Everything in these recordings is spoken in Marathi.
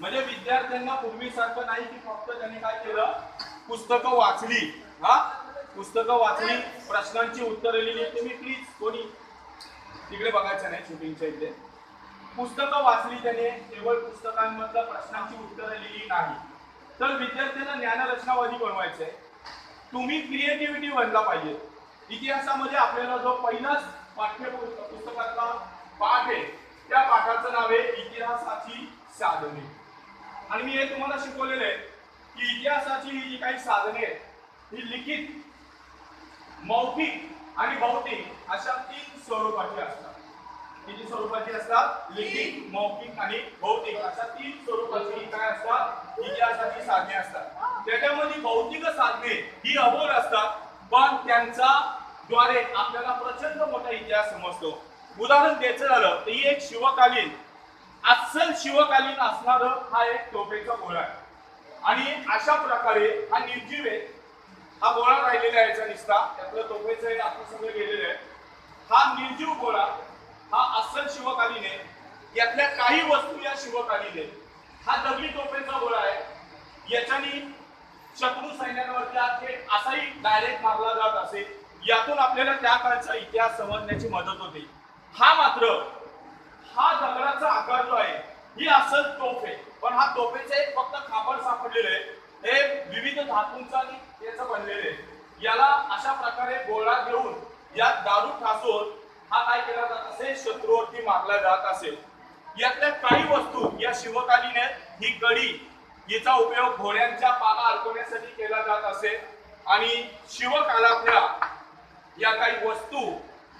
म्हणजे विद्यार्थ्यांना पूर्वीसारखं नाही की फक्त त्यांनी काय केलं? पुस्तकं वाचली. हा? पुस्तकं वाचली. प्रश्नांची उत्तरं लिहिली. तुम्ही प्लीज कोणी? तिकडे बघायचं नाही शूटिंगच्या इथे. पुस्तकं वाचली त्याने. केवळ पुस्तकांमधल्या प्रश्नांची उत्तरं लिहिली नाही. तर विद्यार्थ्यांना ज्ञानरचनावादी आहे तुम्ही क्रिएटिव्हिटी बनला पाहिजे. इतिहासामध्ये आपल्याला जो पहिलाच पाठ्य पुस्तकातला पाठ आहे त्या पाठाचं नाव आहे इतिहासाची साधने. आणि मी हे तुम्हाला शिकवलेलं आहे की इतिहासाची ही जी काही साधने आहेत ही लिखित मौखिक आणि भौतिक अशा तीन स्वरूपाची असतात. किती स्वरूपाची असतात? लिखित मौखिक आणि भौतिक अशा तीन स्वरूपाची ही काय असतात? इतिहासाची साधने असतात. त्याच्यामध्ये भौतिक साधने ही अबोल असतात पण त्यांचा द्वारे आपल्याला प्रचंड मोठा इतिहास समजतो. उदाहरण द्यायचं झालं तर ही एक शिवकालीन अस्सल शिवकालीन असणार हा एक टोपेचा गोळा आहे. आणि अशा प्रकारे हा निर्जीव आहे हा गोळा राहिलेला आहे याचा निसता. त्यातलं टोपेचं हे आपण सगळं गेलेलं आहे. हा निर्जीव गोळा हा अस्सल शिवकालीन आहे. यातल्या काही वस्तू या शिवकालीन आहे हा दगडी टोपेचा गोळा आहे. याच्यानी शत्रू सैन्यांवरती आखे असाही डायरेक्ट मारला जात असे. यातून आपल्याला त्या काळचा इतिहास समजण्याची मदत होते. हा मात्र हा दगडाचा आकार जो आहे ही असल तोफ आहे. पण हा तोफेचं एक फक्त खापर सापडलेलं आहे. हे विविध धातूंचा आणि बनलेलं आहे. याला अशा प्रकारे गोळा घेऊन यात दारू ठासून हा काय केला जात असे शत्रूवरती मारला जात असेल. यातल्या काही वस्तू या शिवकालीने ही कडी हिचा उपयोग घोड्यांच्या पाला अडकवण्यासाठी केला जात असे. आणि शिवकालातल्या या काही वस्तू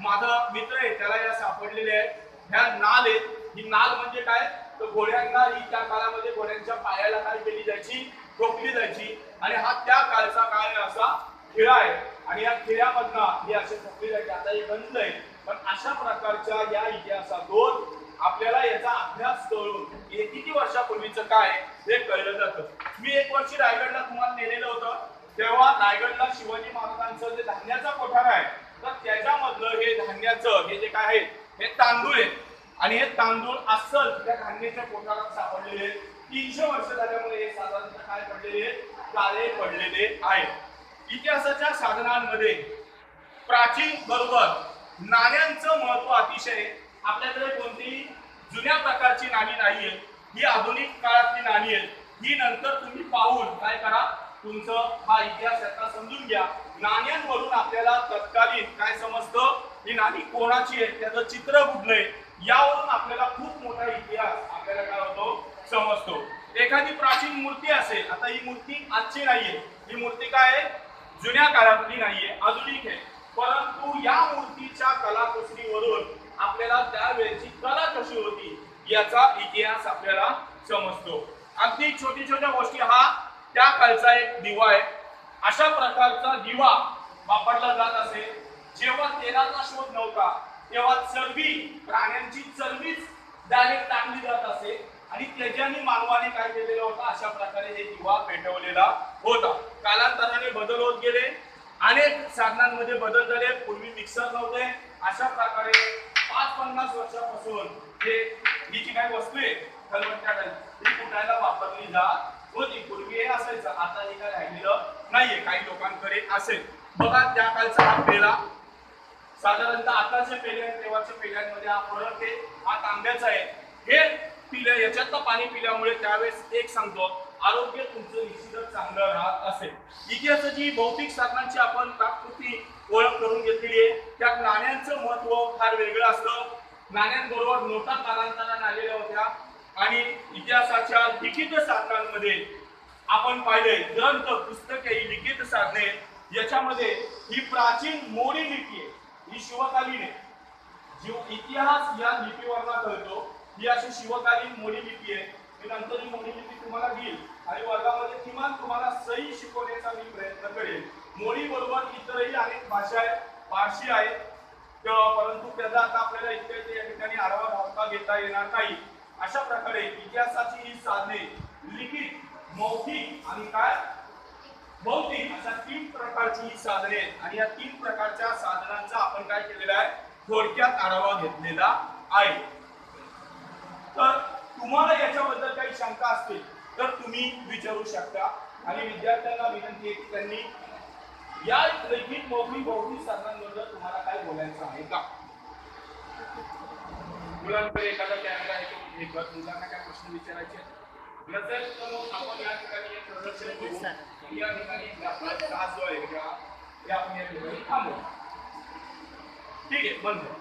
माझा मित्र आहे त्याला या सापडलेल्या आहेत. ह्या नाल आहेत. ही नाल म्हणजे काय? तर घोड्यांना ही त्या काळामध्ये घोड्यांच्या पायाला काय केली जायची? ठोकली जायची. आणि हा त्या काळचा काळ असा खिळा आहे. आणि या खिळ्यामधनं ही असे ठोकली जायची. आता हे बंद आहे. पण अशा प्रकारच्या या इतिहासातून आपल्याला याचा अभ्यास करून हे किती वर्षापूर्वीचं काय हे कळलं जातं. मी एक वर्षी रायगडला तुम्हाला नेलेलं होतं. तेव्हा रायगडला शिवाजी महाराजांचं जे धान्याचा कोठार आहे तर त्याच्यामधलं हे धान्याचं हे जे काय आहे हे तांदूळ आहे. आणि हे तांदूळ अस्सल त्या धान्याच्या कोठारात सापडलेले आहेत. तीनशे वर्ष झाल्यामुळे हे साधारणतः काय पडलेले आहेत? काळे पडलेले आहे इतिहासाच्या साधनांमध्ये प्राचीन बरोबर नाण्यांचं महत्त्व अतिशय आपल्याकडे कोणतीही जुन्या प्रकारची नाणी नाहीये. ही आधुनिक काळातली नाणी आहेत. ही नंतर तुम्ही पाहून काय करा? तुमचं हा इतिहास याचा समजून घ्या. नाण्यांवरून आपल्याला तत्कालीन काय समजतं? ही नाणी कोणाची आहे त्याचं चित्र कुठलंय यावरून आपल्याला खूप मोठा इतिहास आपल्याला काय होतो? समजतो. एखादी प्राचीन मूर्ती असेल आता ही मूर्ती आजची नाहीये. ही मूर्ती काय आहे? जुन्या काळातली नाहीये आधुनिक आहे. परंतु या मूर्तीच्या कलाकुसरीवरून आपल्याला त्यावेळेची कला कशी होती याचा इतिहास आपल्याला समजतो. अगदी छोटी छोट्या गोष्टी हा त्या काळचा एक दिवा आहे. अशा प्रकारचा दिवा वापरला जात असे. जेव्हा तेलाचा शोध नव्हता तेव्हा चरबी प्राण्यांची चरबीच डायरेक्ट टाकली जात असे. आणि त्याच्याने मानवाने काय केलेलं होतं? अशा प्रकारे हे दिवा पेटवलेला होता. कालांतराने बदल होत गेले. अनेक साधनांमध्ये बदल झाले. पूर्वी मिक्सर नव्हते. अशा प्रकारे पाच पन्नास वर्षापासून हे ही जी काही वस्तू आहे खलबत्त्या ही कुठायला वापरली जात होती पूर्वी हे असायचं आता हे काय राहिलेलं नाहीये. काही लोकांकडे असेल. बघा त्या कालचा हा पेला. साधारणतः आताच्या पेल्या तेव्हाच्या पेल्यांमध्ये हा फरक आहे. हा तांब्याचा आहे. हे पिल्या याच्यातलं पाणी पिल्यामुळे त्यावेळेस एक सांगतो आरोग्य तुमचं निश्चितच चांगलं राहत असेल. इतिहासाची भौतिक साधनांची आपण तात्पुरती ओळख करून घेतलेली आहे. त्यात नाण्यांचं महत्त्व फार वेगळं असतं. नाण्यांबरोबर नोटा कालांतराने आलेल्या होत्या. आणि इतिहासाच्या लिखित साधनांमध्ये आपण पाहिले ग्रंथ पुस्तके ही लिखित साधने याच्यामध्ये ही प्राचीन मोडी लिपी आहे ही शिवकालीन आहे. जीव इतिहास या लिपीवरना कळतो ही अशी शिवकालीन मोडी लिपी आहे. मी नंतर ही मोडी लिपी तुम्हाला घेईल आणि वर्गामध्ये किमान तुम्हाला सही शिकवण्याचा मी प्रयत्न करेल मोडी बरोबर इतरही अनेक भाषा आहेत फारशी आहेत परंतु त्याचा आता आपल्याला इतक्या या ठिकाणी आढावा धावता घेता येणार नाही. अशा प्रकारे इतिहासाची ही साधने लिखित मौखिक आणि काय? भौतिक अशा तीन प्रकारची ही साधने आणि या तीन प्रकारच्या साधनांचा आपण काय केलेला आहे? थोडक्यात आढावा घेतलेला आहे. तर तुम्हाला याच्याबद्दल काही शंका असतील तर तुम्ही विचारू शकता. आणि विद्यार्थ्यांना विनंती आहे की त्यांनी या लेखित मौखिक बौद्धिक साधनांबद्दल तुम्हाला काय बोलायचं आहे का? मुलांकडे एखादा कॅमेरा आहे तो हे मुलांना काय प्रश्न विचारायचे? नसेल तर आपण या ठिकाणी एक प्रदर्शन करू या ठिकाणी आपला क्लास जो आहे का ते आपण या ठिकाणी थांबवू. ठीक आहे बंद.